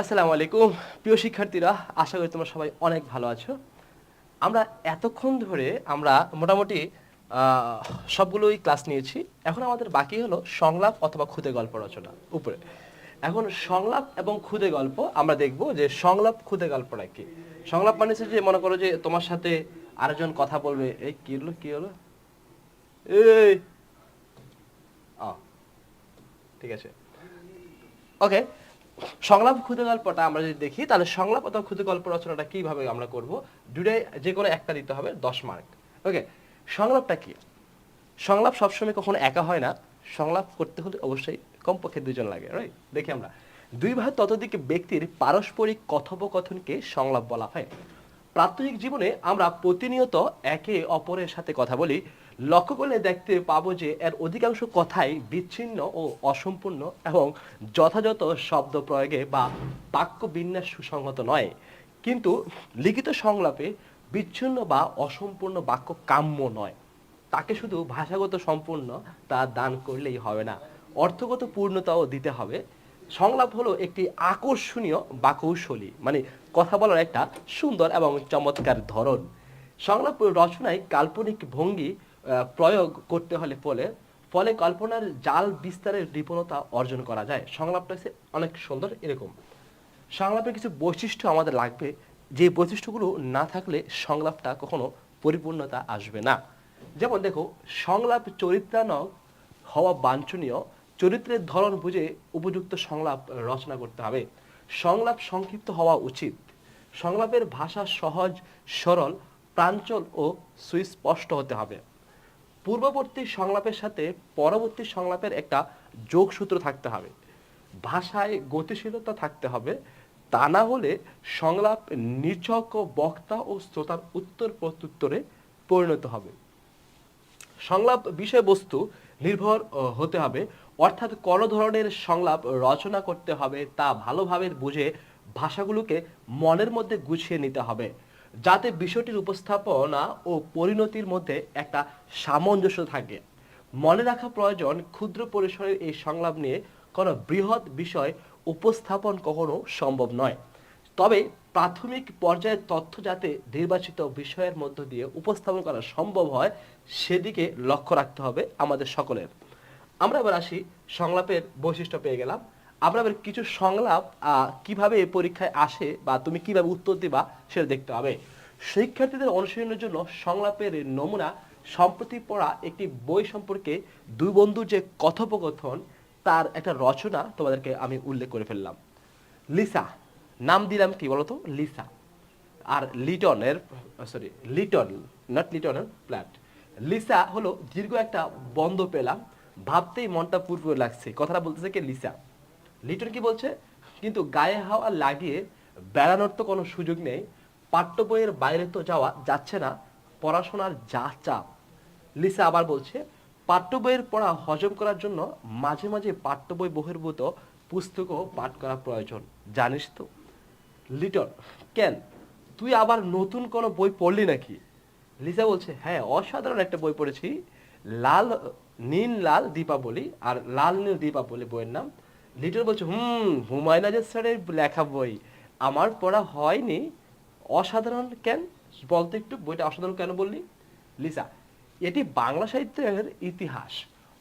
আসসালামু আলাইকুম। প্রিয় শিক্ষার্থীরা, আশা করি তোমরা সবাই অনেক ভালো আছো। আমরা এতক্ষণ ধরে আমরা মোটামুটি সবগুলোই ক্লাস নিয়েছি। এখন আমাদের বাকি হলো সংলাপ অথবা খুদে গল্প রচনা উপরে। এখন সংলাপ এবং খুদে গল্প আমরা দেখব যে সংলাপ, খুদে গল্পটা কি। সংলাপ মানে যে, মনে করো যে তোমার সাথে আরেকজন কথা বলবে। এই কি হলো কি হলো? এই! ঠিক আছে। ওকে সংলাপ ক্ষুদে গল্পটা আমরা যদি দেখি, তাহলে সংলাপ অথবা ক্ষুদে গল্প রচনাটা কীভাবে আমরা করব? দুটাই যে কোনো একটা দিতে হবে, দশ মার্ক ওকে সংলাপটা কি? সংলাপ সবসময় কখনো একা হয় না। সংলাপ করতে হলে অবশ্যই কমপক্ষে দুজন লাগে রাইট দেখি আমরা। দুই ভাই ততোধিক ব্যক্তির পারস্পরিক কথোপকথনকে সংলাপ বলা হয়। প্রাত্যহিক জীবনে আমরা প্রতিনিয়ত একে অপরের সাথে কথা বলি। লক্ষ্য করলে দেখতে পাবো যে এর অধিকাংশ কথাই বিচ্ছিন্ন ও অসম্পূর্ণ এবং যথাযথ শব্দ প্রয়োগে বা বাক্য বিন্যাস সুসংহত নয়। কিন্তু লিখিত সংলাপে বিচ্ছিন্ন বা অসম্পূর্ণ বাক্য কাম্য নয়। তাকে শুধু ভাষাগত সম্পূর্ণ তা দান করলেই হবে না, অর্থগত পূর্ণতাও দিতে হবে। সংলাপ হলো একটি আকর্ষণীয় বাকৌশলী মানে কথা বলার একটা সুন্দর এবং চমৎকার ধরন। সংলাপ রচনায় কাল্পনিক ভঙ্গি প্রয়োগ করতে হলে ফলে ফলে কল্পনার জাল বিস্তারের নিপুণতা অর্জন করা যায়। সংলাপটা হচ্ছে অনেক সুন্দর, এরকম। সংলাপের কিছু বৈশিষ্ট্য আমাদের লাগবে। যে বৈশিষ্ট্যগুলো না থাকলে সংলাপটা কখনো পরিপূর্ণতা আসবে না। যেমন দেখো, সংলাপ চরিত্রানক হওয়া বাঞ্ছনীয়। চরিত্রের ধরন বুঝে উপযুক্ত সংলাপ রচনা করতে হবে। সংলাপ সংক্ষিপ্ত হওয়া উচিত। সংলাপের ভাষা সহজ, সরল, প্রাঞ্চল ও সুস্পষ্ট হতে হবে। পূর্ববর্তী সংলাপের সাথে পরবর্তী সংলাপের একটা যোগসূত্র থাকতে হবে। ভাষায় গতিশীলতা থাকতে হবে। তা না হলে সংলাপ নির্ছক বক্তা ও শ্রোতার উত্তর প্রত্যুত্তরে পরিণত হবে। সংলাপ বিষয়বস্তু নির্ভর হতে হবে। অর্থাৎ কোন ধরনের সংলাপ রচনা করতে হবে তা ভালোভাবে বুঝে ভাষাগুলোকে মনের মধ্যে গুছিয়ে নিতে হবে। যাতে বিষয়টির উপস্থাপনা ও পরিণতির মধ্যে একটা সামঞ্জস্য থাকে। মনে রাখা প্রয়োজন, ক্ষুদ্র পরিসরের এই সংলাপ নিয়ে কোনো বৃহৎ বিষয় উপস্থাপন কখনো সম্ভব নয়। তবে প্রাথমিক পর্যায়ের তথ্য যাতে নির্বাচিত বিষয়ের মধ্য দিয়ে উপস্থাপন করা সম্ভব হয়, সেদিকে লক্ষ্য রাখতে হবে আমাদের সকলের। আমরা এবার আসি সংলাপের বৈশিষ্ট্য পেয়ে গেলাম। এবার কিছু সংলাপ কীভাবে এই পরীক্ষায় আসে বা তুমি কীভাবে উত্তর দিবা সেটা দেখতে হবে। শিক্ষার্থীদের অনুশীলনের জন্য সংলাপের নমুনা সম্প্রতি পড়া একটি বই সম্পর্কে দুই বন্ধুর যে কথোপকথন, তার একটা রচনা তোমাদেরকে আমি উল্লেখ করে ফেললাম। লিসা, নাম দিলাম কি বলতো? লিসা। আর লিটনের, সরি, লিটন নট লিটনের প্ল্যাট লিসা হলো দীর্ঘ একটা বন্ধ পেলাম। ভাবতেই মনটা পুরপুর লাগছে। কথাটা বলতেছে কি? লিসা। লিটন কি বলছে? কিন্তু গায়ে হাওয়া লাগিয়ে বেড়ানোর তো কোনো সুযোগ নেই। পাঠ্য বইয়ের বাইরে তো যাওয়া যাচ্ছে না, পড়াশোনার যা চাপ। লিসা আবার বলছে, পাঠ্য বইয়ের পড়া হজম করার জন্য মাঝে মাঝে পাঠ্য বই বহির্ভূত পুস্তকও পাঠ করা প্রয়োজন। জানিস তো। লিটন, কেন? তুই আবার নতুন কোনো বই পড়লি নাকি? লিসা বলছে হ্যাঁ অসাধারণ একটা বই পড়েছি। লাল, নীল লাল দীপাবলি আর লাল নীল দীপাবলি বইয়ের নাম। লিটন বলছে, হুম, হুমায়ুন আজাদ স্যারের লেখা বই। আমার পড়া হয়নি। অসাধারণ কেন? বলতে একটু, বইটা অসাধারণ কেন বললি? লিসা, এটি বাংলা সাহিত্যের ইতিহাস।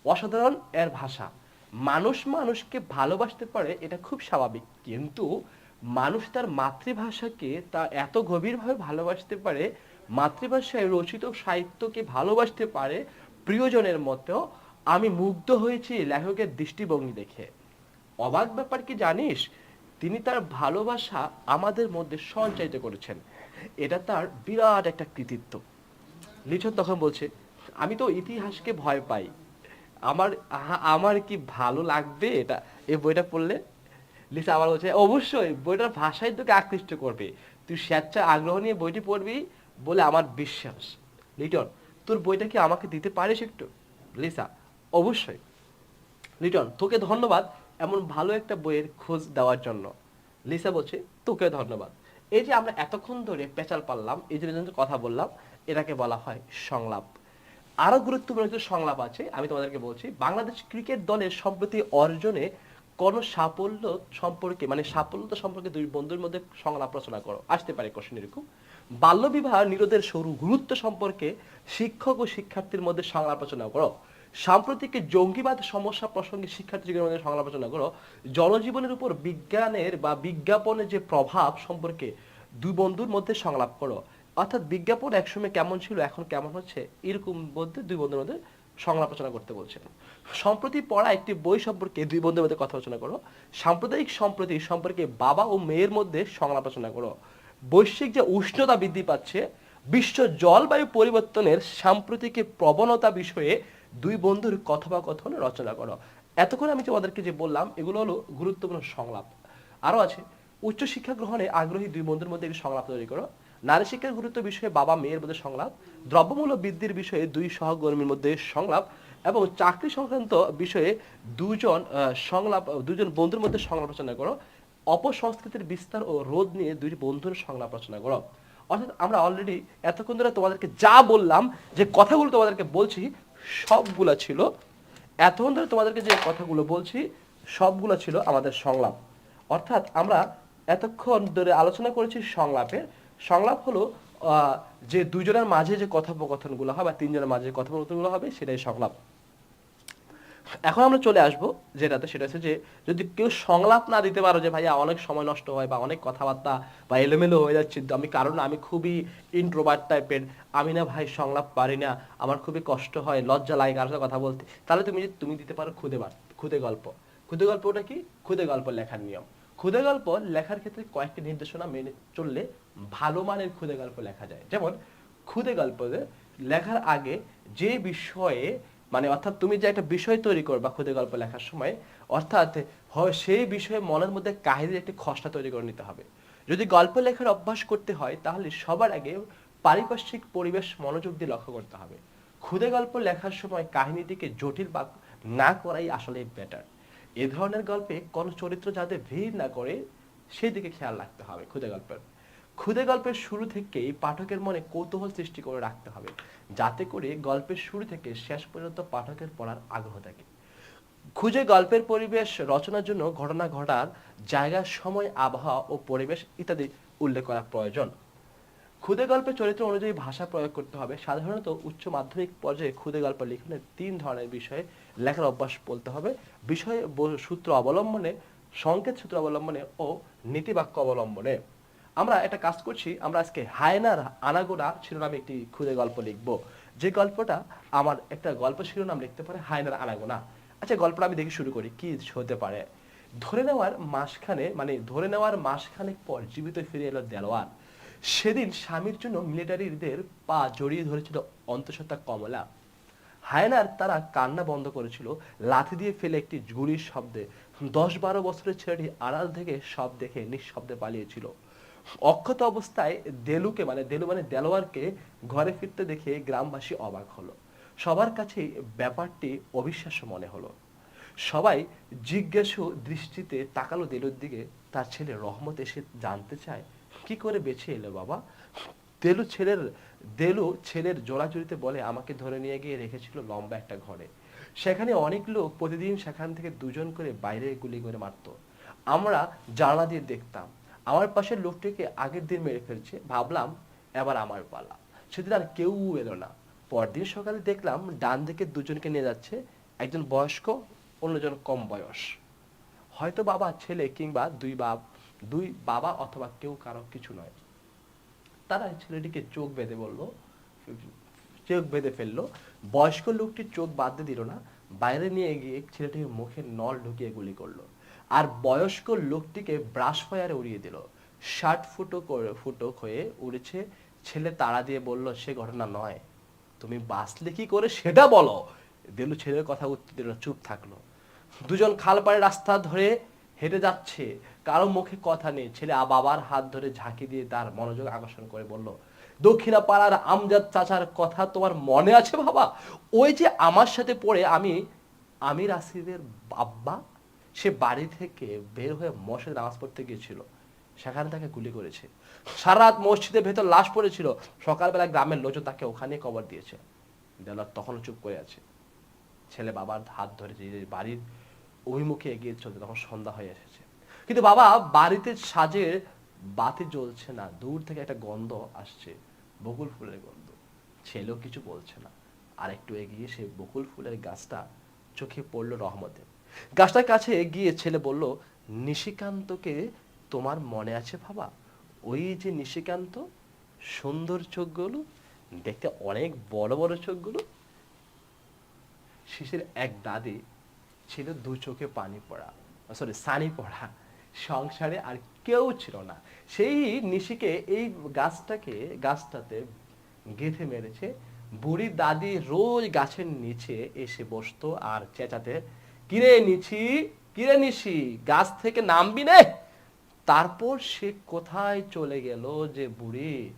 অসাধারণ এর ভাষা। মানুষ মানুষকে ভালোবাসতে পারে, এটা খুব স্বাভাবিক। কিন্তু মানুষ তার মাতৃভাষাকে তা এত গভীরভাবে ভালোবাসতে পারে, মাতৃভাষায় রচিত সাহিত্যকে ভালোবাসতে পারে, প্রিয়জনের মতো আমি মুগ্ধ হয়েছি লেখকের দৃষ্টিভঙ্গি দেখে। অবাক ব্যাপার কি জানিস? তিনি তার ভালোবাসা আমাদের মধ্যে সঞ্চারিত করেছেন। এটা তার বিরাট একটা কৃতিত্ব। লিটন তখন বলছে, আমি তো ইতিহাসকে ভয় পাই। আমার আমার কি ভালো লাগবে এটা? এই বইটা পড়লে? লিসা আবার বলছে, অবশ্যই, বইটার ভাষাই তোকে আকৃষ্ট করবে। তুই স্বেচ্ছা আগ্রহ নিয়ে বইটি পড়বি বলে আমার বিশ্বাস। লিটন, তোর বইটা কি আমাকে দিতে পারিস একটু? লিসা, অবশ্যই। লিটন, তোকে ধন্যবাদ। এমন ভালো একটা বইয়ের খোঁজ দেওয়ার জন্য। লিসা বলছে, তোকে ধন্যবাদ। এই যে আমরা এতক্ষণ ধরে পেঁচাল পারলাম, এই যে কথা বললাম, এটাকে বলা হয় সংলাপ। আরও গুরুত্বপূর্ণ কিছু সংলাপ আছে, আমি তোমাদেরকে বলছি। বাংলাদেশ ক্রিকেট দলের সম্প্রতি অর্জনে কোন সাফল্য সম্পর্কে মানে সাফল্য সম্পর্কে দুই বন্ধুর মধ্যে সংলাপ রচনা করো। আসতে পারে কোশ্চেন এরকম বাল্যবিবাহ নিরোধের সরু গুরুত্ব সম্পর্কে শিক্ষক ও শিক্ষার্থীর মধ্যে সংলাপ রচনা করো। সাম্প্রতিক জঙ্গিবাদ সমস্যা প্রসঙ্গে শিক্ষার্থীদের মধ্যে সংলাপ রচনা করো জনজীবনের উপর বিজ্ঞানের বা বিজ্ঞাপনের যে প্রভাব সম্পর্কে দুই বন্ধুর মধ্যে সংলাপ করো। অর্থাৎ বিজ্ঞাপন একসময় কেমন ছিল, এখন কেমন হচ্ছে, এরকম মধ্যে দুই বন্ধুর মধ্যে সংলাপ রচনা করতে বলছেন। সম্প্রতি পড়া একটি বই সম্পর্কে দুই বন্ধুর মধ্যে কথা আলোচনা করো। সাম্প্রদায়িক সম্প্রতি সম্পর্কে বাবা ও মেয়ের মধ্যে সংলাপ রচনা করো। বৈশ্বিক যে উষ্ণতা বৃদ্ধি পাচ্ছে, বিশ্ব জলবায়ু পরিবর্তনের সাম্প্রতিক প্রবণতা বিষয়ে দুই বন্ধুর কথোপকথন রচনা করো। এতক্ষণ আমি তোমাদেরকে যে বললাম, এগুলো হলো গুরুত্বপূর্ণ সংলাপ। আরও আছে উচ্চ শিক্ষা গ্রহণে আগ্রহী দুই বন্ধুর মধ্যে একটি সংলাপ তৈরি করো। নারী শিক্ষার গুরুত্ব বিষয়ে বাবা, মেয়ের মধ্যে সংলাপ, দ্রব্যমূল্য বৃদ্ধির বিষয়ে দুই সহকর্মীর মধ্যে সংলাপ এবং চাকরি সংক্রান্ত বিষয়ে দুজন সংলাপ, দুজন বন্ধুর মধ্যে সংলাপ রচনা করো। অপসংস্কৃতির বিস্তার ও রোধ নিয়ে দুই বন্ধুর সংলাপ রচনা করো। অর্থাৎ আমরা অলরেডি এতক্ষণ ধরে তোমাদেরকে যা বললাম, যে কথাগুলো তোমাদেরকে বলছি সবগুলা ছিল। এতক্ষণ ধরে তোমাদেরকে যে কথাগুলো বলছি, সবগুলো ছিল আমাদের সংলাপ। অর্থাৎ আমরা এতক্ষণ ধরে আলোচনা করেছি সংলাপের। সংলাপ হলো যে দুজনের মাঝে যে কথোপকথনগুলো হবে বা তিনজনের মাঝে কথোপকথনগুলো হবে, সেটাই সংলাপ। এখন আমরা চলে আসব যেটাতে, সেটা হচ্ছে যে যদি কেউ সংলাপ না দিতে পারো যে, ভাইয়া, অনেক সময় নষ্ট হয় বা অনেক কথাবার্তা বা এলোমেলো হয়ে যাচ্ছে আমি, কারণ আমি খুবই ইন্ট্রোভার্ট টাইপের আমি না ভাই সংলাপ পারি না, আমার খুবই কষ্ট হয়, লজ্জা লাগে কারোর সাথে কথা বলতে, তাহলে তুমি তুমি দিতে পারো খুদে খুদে গল্প। খুদে গল্পটা কি? খুদে গল্প লেখার নিয়ম। খুদে গল্প লেখার ক্ষেত্রে কয়েকটি নির্দেশনা মেনে চললে ভালো মানের খুদে গল্প লেখা যায়। যেমন, খুদে গল্প লেখার আগে যে বিষয়ে মানে অর্থাৎ তুমি যে একটা বিষয় তৈরি করবা খুদে গল্প লেখার সময়, অর্থাৎ সেই বিষয়ে মনের মধ্যে কাহিনীর একটি খসড়া তৈরি করে নিতে হবে। যদি গল্প লেখার অভ্যাস করতে হয়, তাহলে সবার আগে পারিপার্শ্বিক পরিবেশ মনোযোগ দিয়ে লক্ষ্য করতে হবে। খুদে গল্প লেখার সময় কাহিনীটিকে জটিল বা না করাই আসলে বেটার এ ধরনের গল্পে কোনো চরিত্র যাতে ভিড় না করে সেই দিকে খেয়াল রাখতে হবে খুদে গল্পের। খুদে গল্পের শুরু থেকেই পাঠকের মনে কৌতূহল সৃষ্টি করে রাখতে হবে, যাতে করে গল্পের শুরু থেকে শেষ পর্যন্ত পাঠকের পড়ার আগ্রহ থাকে। খুঁজে গল্পের পরিবেশ রচনার জন্য ঘটনা ঘটার জায়গা, সময়, আবহাওয়া ও পরিবেশ ইত্যাদি উল্লেখ করা প্রয়োজন। খুদে গল্পের চরিত্র অনুযায়ী ভাষা প্রয়োগ করতে হবে। সাধারণত উচ্চ মাধ্যমিক পর্যায়ে খুদে গল্প লিখনে তিন ধরনের বিষয়ে লেখার অভ্যাস বলতে হবে। বিষয় সূত্র অবলম্বনে, সংকেত সূত্র অবলম্বনে ও নীতিবাক্য অবলম্বনে। আমরা একটা কাজ করছি, আমরা আজকে হায়নার আনাগোনা শিরোনামে একটি খুদে গল্প লিখব। যে গল্পটা আমার একটা গল্প শিরোনাম লিখতে পারে, হায়নার আনাগোনা। আচ্ছা গল্পটা আমি দেখে শুরু করি, কি হতে পারে? ধরে নেওয়ার মাসখানে মানে ধরে নেওয়ার মাসখানেক পর জীবিত ফিরে এলো দেলোয়ার। সেদিন স্বামীর জন্য মিলিটারিদের পা জড়িয়ে ধরেছিল অন্তঃসত্ত্বা কমলা। হায়নার তারা কান্না বন্ধ করেছিল, লাথি দিয়ে ফেলে একটি গুলির শব্দে। দশ বারো বছরের ছেলেটি আড়াল থেকে সব দেখে নিঃশব্দে পালিয়েছিল। অক্ষত অবস্থায় দেলুকে মানে দেলু মানে দেলোয়ারকে ঘরে ফিরতে দেখে গ্রামবাসী অবাক হলো। সবার কাছেই ব্যাপারটি অবিশ্বাস্য মনে হলো। সবাই জিজ্ঞাসু দৃষ্টিতে তাকালো দেলুর দিকে। তার ছেলে রহমত এসে জানতে চায়, কি করে বেছে এলো বাবা? দেলু ছেলের দেলু ছেলের জোড়াজুড়িতে বলে, আমাকে ধরে নিয়ে গিয়ে রেখেছিল লম্বা একটা ঘরে। সেখানে অনেক লোক প্রতিদিন সেখান থেকে দুজন করে বাইরে গুলি করে মারতো। আমরা জানলা দিয়ে দেখতাম। আমার পাশের লোকটিকে আগের দিন মেরে ফেলছে। ভাবলাম, এবার আমার পালা। সেদিন আর কেউ এলো না। পরদিন সকালে দেখলাম, ডান দিকে দুজনকে নিয়ে যাচ্ছে একজন বয়স্ক, অন্যজন কম বয়স। হয়তো বাবা ছেলে কিংবা দুই বাপ, দুই বাবা অথবা কেউ কারও কিছু নয়। তারা ছেলেটিকে চোখ বেঁধে বলল, চোখ বেঁধে ফেলল। বয়স্ক লোকটি চোখ বাঁধতে দিল না, বাইরে নিয়ে গিয়ে ছেলেটির মুখে নল ঢুকিয়ে গুলি করল। আর বয়স্ক লোকটিকে ব্রাশ ফায়ারে উড়িয়ে দিল। ষাট ফুটো করে ফুটো হয়ে উড়েছে। ছেলে তাড়া দিয়ে বলল, সে ঘটনা নয়। তুমি বাঁচলে কি করে সেটা বলো। দেলু ছেলের কথা উত্তর দিল, চুপ থাকল। দুজন খাল পাড়ে রাস্তা ধরে হেঁটে যাচ্ছে। কারও মুখে কথা নেই। ছেলে বাবার হাত ধরে ঝাঁকি দিয়ে তার মনোযোগ আকর্ষণ করে বলল দক্ষিণা পাড়ার আমজাদ চাচার কথা তোমার মনে আছে বাবা? ওই যে আমার সাথে পড়ে আমি, আমির আসিফের আব্বা সে বাড়ি থেকে বের হয়ে মসজিদে নামাজ পড়তে গিয়েছিল। সেখানে তাকে গুলি করেছে। সারা রাত মসজিদের ভেতর লাশ পড়েছিল। সকালবেলা গ্রামের লোকজন তাকে ওখানে কবর দিয়েছে। দেলার তখনও চুপ করে আছে। ছেলে বাবার হাত ধরে যে বাড়ির অভিমুখে এগিয়ে চলছে তখন সন্ধ্যা হয়ে এসেছে। কিন্তু বাবা, বাড়িতে সাজের বাতি জ্বলছে না। দূর থেকে একটা গন্ধ আসছে। বকুল ফুলের গন্ধ। ছেলেও কিছু বলছে না। আর একটু এগিয়ে সে বকুল ফুলের গাছটা চোখে পড়ল রহমতে। গাছটার কাছে গিয়ে ছেলে বলল, নিশিকান্তকে তোমার মনে আছে বাবা? ওই যে নিশিকান্ত, সুন্দর চোখগুলো, দেখতে অনেক বড় বড় চোখগুলো? শিশির এক দাদি ছিল দু চোখে পানি পড়া সরি সানি পড়া। সংসারে আর কেউ ছিল না। সেই নিশিকে এই গাছটাকে, গাছটাতে গেঁথে মেরেছে। বুড়ি দাদি রোজ গাছের নিচে এসে বসতো আর চেঁচাতে কিরে নিছি কিরে নিশি, গাছ থেকে নামবি নে। তারপর সে কোথায় চলে গেল যে বুড়ি,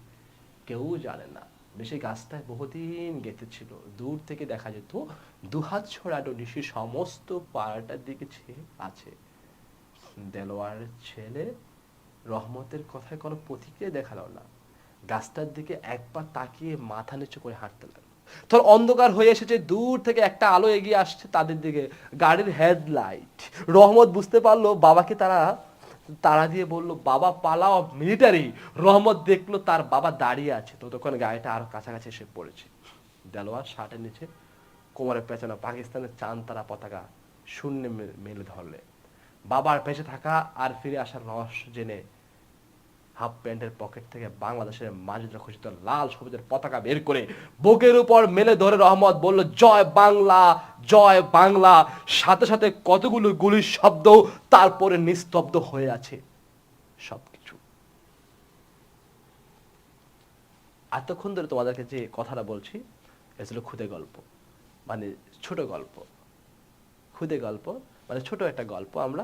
কেউ জানে না। বেশি গাছটায় বহুদিন গেঁথেছিল। দূর থেকে দেখা যেত দুহাত ছড়ানো নিশি সমস্ত পাড়াটার দিকে আছে। দেলোয়ার ছেলে রহমতের কথায় কোনো প্রতিক্রিয়া দেখাল না। গাছটার দিকে একবার তাকিয়ে মাথা নিচু করে হাঁটতে লাগল। তোর অন্ধকার হয়ে এসেছে, দূর থেকে একটা আলো এগিয়ে আসছে তাদের দিকে। গাড়ির হেডলাইট। রহমত বুঝতে পারল, বাবাকে তারা তারা দিয়ে বলল, বাবা, পালাও মিলিটারি। রহমত দেখল, তার বাবা দাঁড়িয়ে আছে। ততক্ষণ গাড়িটা আরও কাছাকাছি এসে পড়েছে। দেলোয়ার শার্টের নিচে কোমরে পেছনে পাকিস্তানের চান তারা পতাকা শূন্য মেলে ধরলে। বাবার বেঁচে থাকা আর ফিরে আসার রহস্য জেনে হাফ প্যান্টের পকেট থেকে বাংলাদেশের মাঝিদরা খচিত লাল সবুজের পতাকা বের করে বুকের উপর মেলে ধরে রহমত বলল, জয় বাংলা জয় বাংলা। সাথে সাথে কতগুলো গুলির শব্দ তারপরে নিস্তব্ধ হয়ে আছে সবকিছু। এতক্ষণ ধরে তোমাদেরকে যে কথাটা বলছি এটা ছিল খুদে গল্প মানে ছোট গল্প। খুদে গল্প মানে ছোট একটা গল্প আমরা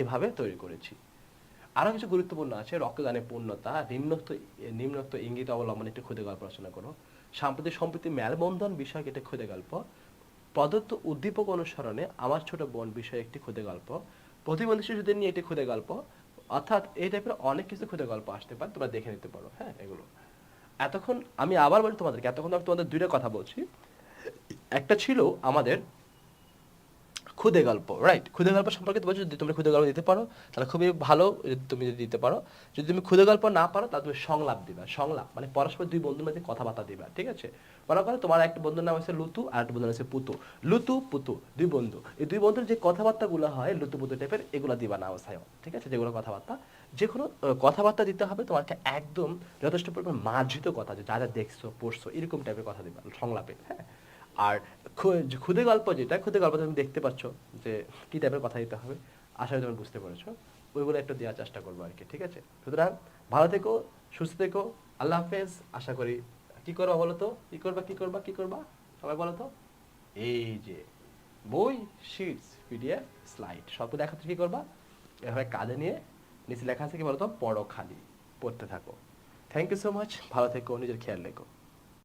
এভাবে তৈরি করেছি। আরও কিছু গুরুত্বপূর্ণ আছে, রক্তদানের পূর্ণতা নিম্নোক্ত নিম্নোক্ত ইঙ্গিত অবলম্বনে, একটি খুদে গল্প রচনা করো। সাম্প্রতিক সম্প্রতি মেলবন্ধন বিষয়ক একটি খুদে গল্প প্রদত্ত উদ্দীপক অনুসরণে আমার ছোট বোন বিষয়ে একটি খুদে গল্প প্রতিবন্ধী শিশুদের নিয়ে একটি খুদে গল্প অর্থাৎ এই টাইপের অনেক কিছু খুদে গল্প আসতে পারে, তোমরা দেখে নিতে পারো হ্যাঁ এগুলো। এতক্ষণ আমি আবার বলি তোমাদেরকে, এতক্ষণ আমি তোমাদের দুইটা কথা বলছি। একটা ছিল আমাদের খুদে গল্প রাইট খুদে গল্প সম্পর্কে বলছো যদি তুমি খুদে গল্প দিতে পারো, তাহলে খুবই ভালো যদি তুমি যদি দিতে পারো। যদি তুমি খুদে গল্প না পারো, তাহলে তুমি সংলাপ দিবা, সংলাপ। মানে পরস্পর দুই বন্ধুর মধ্যে কথাবার্তা দিবা, ঠিক আছে? মনে করো তোমার একটা বন্ধুর নাম হচ্ছে লুতু আর একটা বন্ধুর নাম হচ্ছে পুতু। লুতু, পুতু, দুই বন্ধু। এই দুই বন্ধুর যে কথাবার্তাগুলো হয়, লুতু, পুতু টাইপের এগুলো দিবা না অবস্থায়, ঠিক আছে? যেগুলো কথাবার্তা। যে কোনো কথাবার্তা দিতে হবে, তোমাকে একদম যথেষ্ট পরিমাণ মার্জিত কথা, যা যা দেখছ, পড়ছো, এরকম টাইপের কথা দিবা, সংলাপে হ্যাঁ? আর খুদে গল্প যেটা, খুদে গল্প তুমি দেখতে পাচ্ছ যে কি টাইপের কথা দিতে হবে, আশা করি বুঝতে পেরেছ। ওইগুলো একটু দেওয়ার চেষ্টা করব আর কি ঠিক আছে? সুতরাং ভালো থেকো, সুস্থ থেকো, আল্লাহ হাফেজ। আশা করি কি করবা বলো তো? কি করবা কি করবা কি করবা? সবাই বলো তো? এই যে বই শিটস পিডিএফ স্লাইড সব দেখাতে কি করবা? এভাবে কাঁধে নিয়ে নিচে লেখা আছে কি বলতো পড়ো খালি, পড়তে থাকো। থ্যাংক ইউ সো মাচ ভালো থেকো, নিজের খেয়াল রেখো।